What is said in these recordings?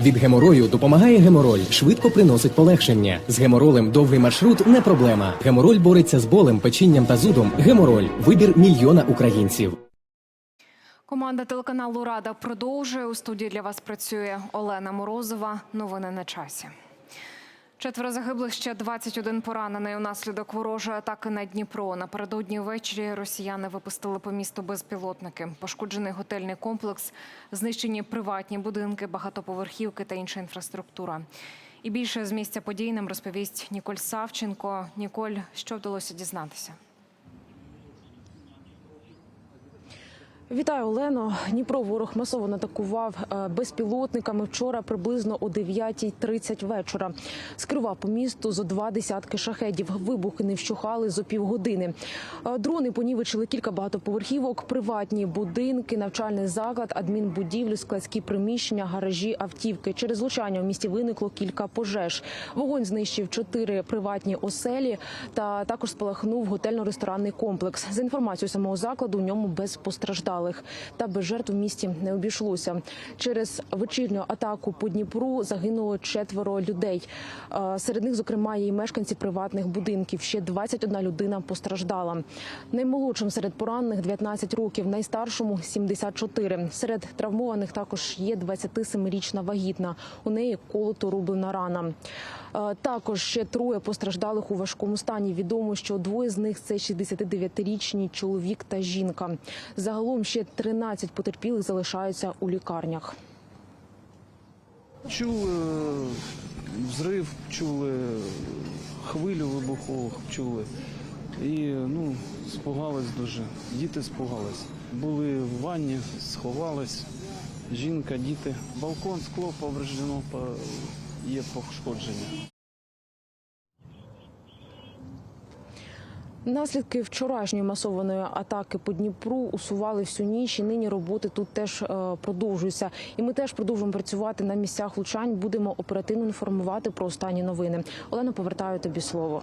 Від геморою допомагає гемороль, швидко приносить полегшення. З геморолем довгий маршрут не проблема. Гемороль бореться з болем, печінням та зудом. Гемороль вибір мільйона українців. Команда телеканалу Рада продовжує. У студії для вас працює Олена Морозова. Новини на часі. Четверо загиблих ще 21 поранений унаслідок ворожої атаки на Дніпро. Напередодні ввечері росіяни випустили по місту безпілотники. Пошкоджений готельний комплекс, знищені приватні будинки, багатоповерхівки та інша інфраструктура. І більше з місця подій нам розповість Ніколь Савченко. Ніколь, що вдалося дізнатися? Вітаю, Олено. Дніпро ворог масово атакував е, безпілотниками вчора приблизно о 9.30 вечора. Скривав по місту зо два десятки шахедів. Вибухи не вщухали зо півгодини. Е, Дрони понівечили кілька багатоповерхівок, приватні будинки, навчальний заклад, адмінбудівлю, складські приміщення, гаражі, автівки. Через влучання у місті виникло кілька пожеж. Вогонь знищив чотири приватні оселі та також спалахнув готельно-ресторанний комплекс. За інформацією самого закладу, у ньому без постраждалих та без жертв в місті не обійшлося. Через вечірню атаку по Дніпру загинуло четверо людей. Е, Серед них, зокрема, є й мешканці приватних будинків. Ще 21 людина постраждала. Наймолодшим серед поранених 19 років, найстаршому 74. Серед травмованих також є 27-річна вагітна. У неї колото рублена рана. Е, Також ще троє постраждалих у важкому стані. Відомо, що двоє з них це 69-річні чоловік та жінка. Загалом ще 13 потерпілих залишаються у лікарнях. Чули е, взрив, чули хвилю вибухову, чули. І ну, спугались дуже. Діти спугались. Були в ванні, сховались. Жінка, діти. Балкон, скло повреждено, є пошкодження. Наслідки вчорашньої масованої атаки по Дніпру усували всю ніч. І нині роботи тут теж е, продовжуються. І ми теж продовжуємо працювати на місцях влучань. Будемо оперативно інформувати про останні новини. Олена, повертаю тобі слово.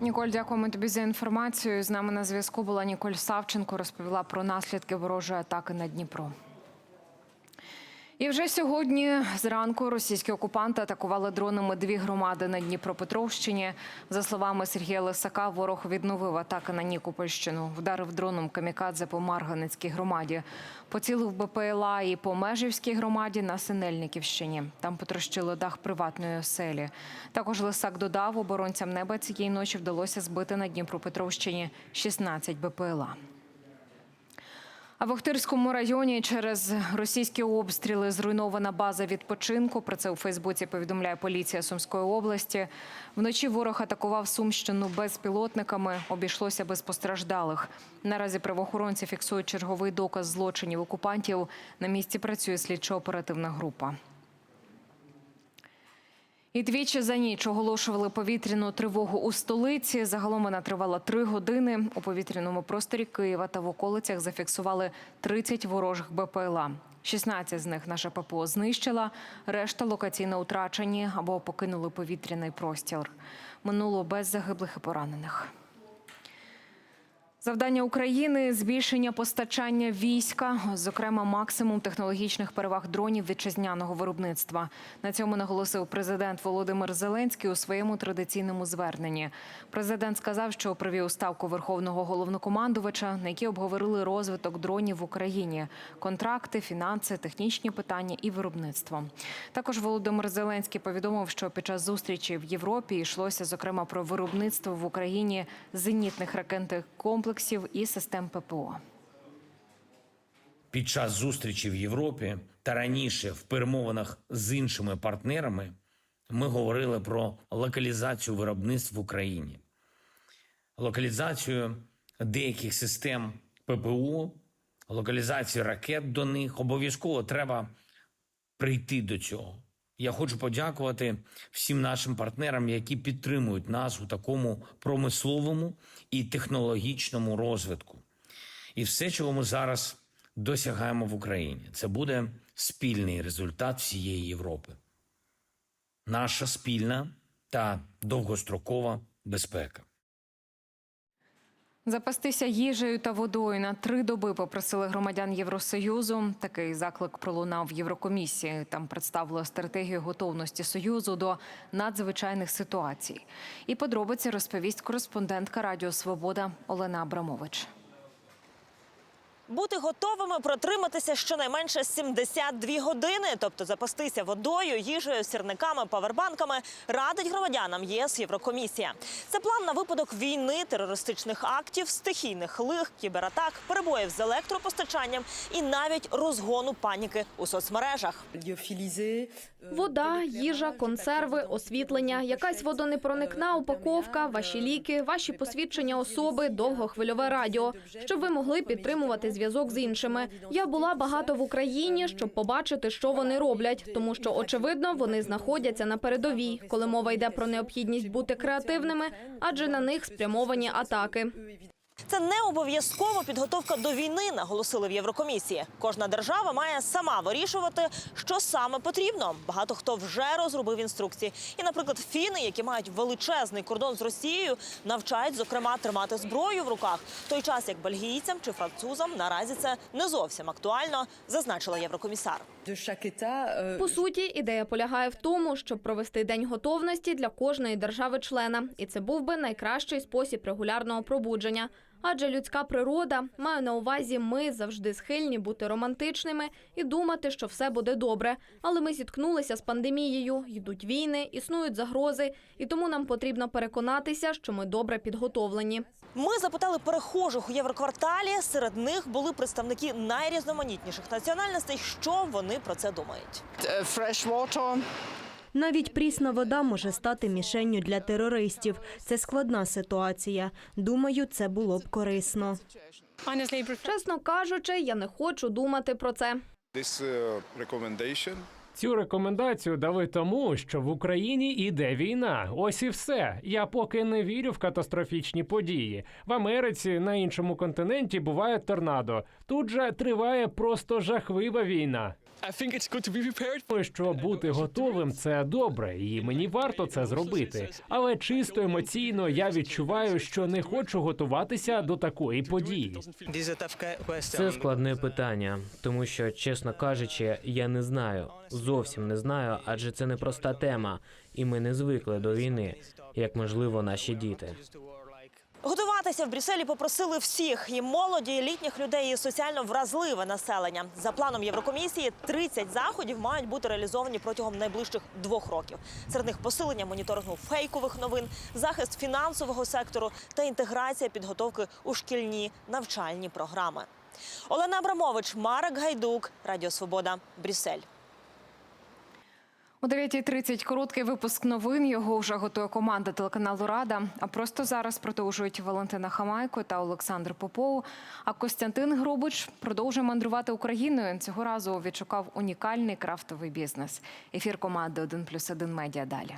Ніколь, дякуємо тобі за інформацію. З нами на зв'язку була Ніколь Савченко. Розповіла про наслідки ворожої атаки на Дніпро. І вже сьогодні зранку російські окупанти атакували дронами дві громади на Дніпропетровщині. За словами Сергія Лисака, ворог відновив атаки на Нікопольщину, вдарив дроном камікадзе по Марганецькій громаді, поцілив БПЛА і по Межівській громаді на Синельниківщині. Там потрощили дах приватної оселі. Також Лисак додав, оборонцям неба цієї ночі вдалося збити на Дніпропетровщині 16 БПЛА. А в Охтирському районі через російські обстріли зруйнована база відпочинку. Про це у Фейсбуці повідомляє поліція Сумської області. Вночі ворог атакував Сумщину безпілотниками. Обійшлося без постраждалих. Наразі правоохоронці фіксують черговий доказ злочинів окупантів. На місці працює слідчо-оперативна група. І двічі за ніч оголошували повітряну тривогу у столиці. Загалом вона тривала три години. У повітряному просторі Києва та в околицях зафіксували 30 ворожих БПЛА. 16 з них наша ППО знищила, решта локаційно утрачені або покинули повітряний простір. Минуло без загиблих і поранених. Завдання України збільшення постачання війська, зокрема максимум технологічних переваг дронів вітчизняного виробництва. На цьому наголосив президент Володимир Зеленський у своєму традиційному зверненні. Президент сказав, що провів ставку верховного головнокомандувача, на якій обговорили розвиток дронів в Україні, контракти, фінанси, технічні питання і виробництво. Також Володимир Зеленський повідомив, що під час зустрічі в Європі йшлося зокрема про виробництво в Україні зенітних ракетних комплексів і систем ППО. Під час зустрічі в Європі та раніше в перемовинах з іншими партнерами ми говорили про локалізацію виробництв в Україні, локалізацію деяких систем ППО, локалізацію ракет до них. Обов'язково треба прийти до цього. Я хочу подякувати всім нашим партнерам, які підтримують нас у такому промисловому і технологічному розвитку. І все, чого ми зараз досягаємо в Україні, це буде спільний результат всієї Європи. Наша спільна та довгострокова безпека. Запастися їжею та водою на три доби попросили громадян Євросоюзу. Такий заклик пролунав Єврокомісії. Там представили стратегію готовності союзу до надзвичайних ситуацій. І подробиці розповість кореспондентка Радіо Свобода Олена Абрамович. Бути готовими протриматися щонайменше 72 години, тобто запастися водою, їжею, сірниками, павербанками, радить громадянам ЄС Єврокомісія. Це план на випадок війни, терористичних актів, стихійних лих, кібератак, перебоїв з електропостачанням і навіть розгону паніки у соцмережах. Вода, їжа, консерви, освітлення, якась водонепроникна упаковка, ваші ліки, ваші посвідчення особи, довгохвильове радіо, щоб ви могли підтримувати зв'язок з іншими. Я була багато в Україні, щоб побачити, що вони роблять, тому що очевидно вони знаходяться на передовій, коли мова йде про необхідність бути креативними, адже на них спрямовані атаки. Це не обов'язково підготовка до війни, наголосили в Єврокомісії. Кожна держава має сама вирішувати, що саме потрібно. Багато хто вже розробив інструкції. І, наприклад, фіни, які мають величезний кордон з Росією, навчають зокрема тримати зброю в руках. В той час як бельгійцям чи французам наразі це не зовсім актуально, зазначила єврокомісар. По суті, ідея полягає в тому, щоб провести день готовності для кожної держави-члена, і це був би найкращий спосіб регулярного пробудження. Адже людська природа маю на увазі, ми завжди схильні бути романтичними і думати, що все буде добре. Але ми зіткнулися з пандемією, йдуть війни, існують загрози, і тому нам потрібно переконатися, що ми добре підготовлені. Ми запитали перехожих у Єврокварталі. Серед них були представники найрізноманітніших національностей. Що вони про це думають? Навіть прісна вода може стати мішенню для терористів. Це складна ситуація. Думаю, це було б корисно. Чесно кажучи, я не хочу думати про це. Uh, Цю рекомендацію дали тому, що в Україні іде війна. Ось і все. Я поки не вірю в катастрофічні події. В Америці на іншому континенті буває торнадо. Тут же триває просто жахлива війна. Що бути готовим це добре, і мені варто це зробити. Але чисто емоційно я відчуваю, що не хочу готуватися до такої події. Це складне питання, тому що, чесно кажучи, я не знаю, зовсім не знаю, адже це непроста тема, і ми не звикли до війни, як можливо наші діти. Готуватися в Брюсселі попросили всіх і молоді, і літніх людей, і соціально вразливе населення. За планом Єврокомісії, 30 заходів мають бути реалізовані протягом найближчих двох років. Серед них посилення моніторингу фейкових новин, захист фінансового сектору та інтеграція підготовки у шкільні навчальні програми. Олена Абрамович, Марek Гайдук, Радіо Свобода, Брюссель. О 9.30 короткий випуск новин. Його вже готує команда телеканалу Рада. А просто зараз продовжують Валентина Хамайко та Олександр Попов. А Костянтин Грубич продовжує мандрувати Україною. Цього разу відшукав унікальний крафтовий бізнес. Ефір команди «1+,1 медіа» далі.